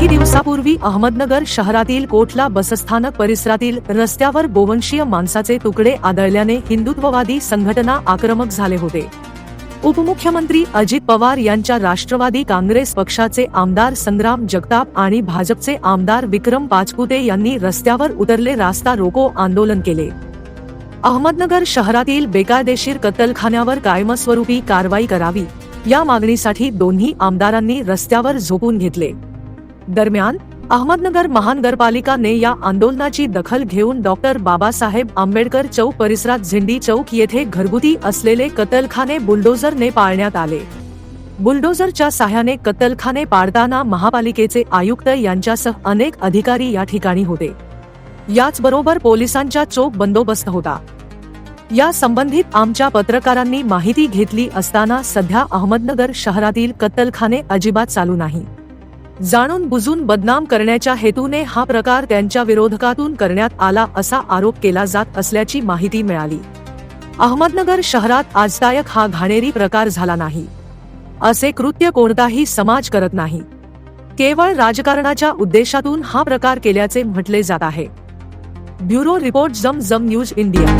अहमदनगर शहरातील कोटला बसस्थानक परिसरातील रस्त्यावर गोवंशीय माणसाचे तुकडे आदळल्याने हिंदुत्ववादी संघटना आक्रमक झाले होते. उपमुख्यमंत्री अजित पवार यांच्या राष्ट्रवादी काँग्रेस पक्षाचे आमदार संग्राम जगताप आणि भाजपचे आमदार विक्रम पाचपुते यांनी रस्त्यावर उतरले रास्ता रोको आंदोलन केले. अहमदनगर शहरातील बेकायदेशीर कत्तलखान्यावर कायमस्वरूपी कारवाई करावी या मागणीसाठी दोन्ही आमदारांनी रस्त्यावर झोपून घेतले. दरम्यान अहमदनगर महानगरपालिकाने या आंदोलनाची दखल घेऊन डॉक्टर बाबासाहेब आंबेडकर चौक परिसरात झेंडी चौक येथे घरगुती असलेले कत्तलखाने बुलडोझरने पाळण्यात आले. बुलडोझरच्या सहाय्याने कत्तलखाने पाडताना महापालिकेचे आयुक्त यांच्यासह अनेक अधिकारी या ठिकाणी होते. याचबरोबर पोलिसांचा चोख बंदोबस्त होता. या संबंधित आमच्या पत्रकारांनी माहिती घेतली असताना सध्या अहमदनगर शहरातील कत्तलखाने अजिबात चालू नाही. जाणून बुजून बदनाम करण्याच्या हेतूने हा प्रकार त्यांच्या विरोधकातून करण्यात आला असा आरोप केला जात असल्याची माहिती मिळाली. अहमदनगर शहरात आजदायक हा घाणेरी प्रकार झाला नाही. असे कृत्य कोणताही समाज करत नाही. केवळ राजकारणाच्या उद्देशातून हा प्रकार केल्याचे म्हटले जात आहे. ब्युरो रिपोर्ट जम जम न्यूज इंडिया.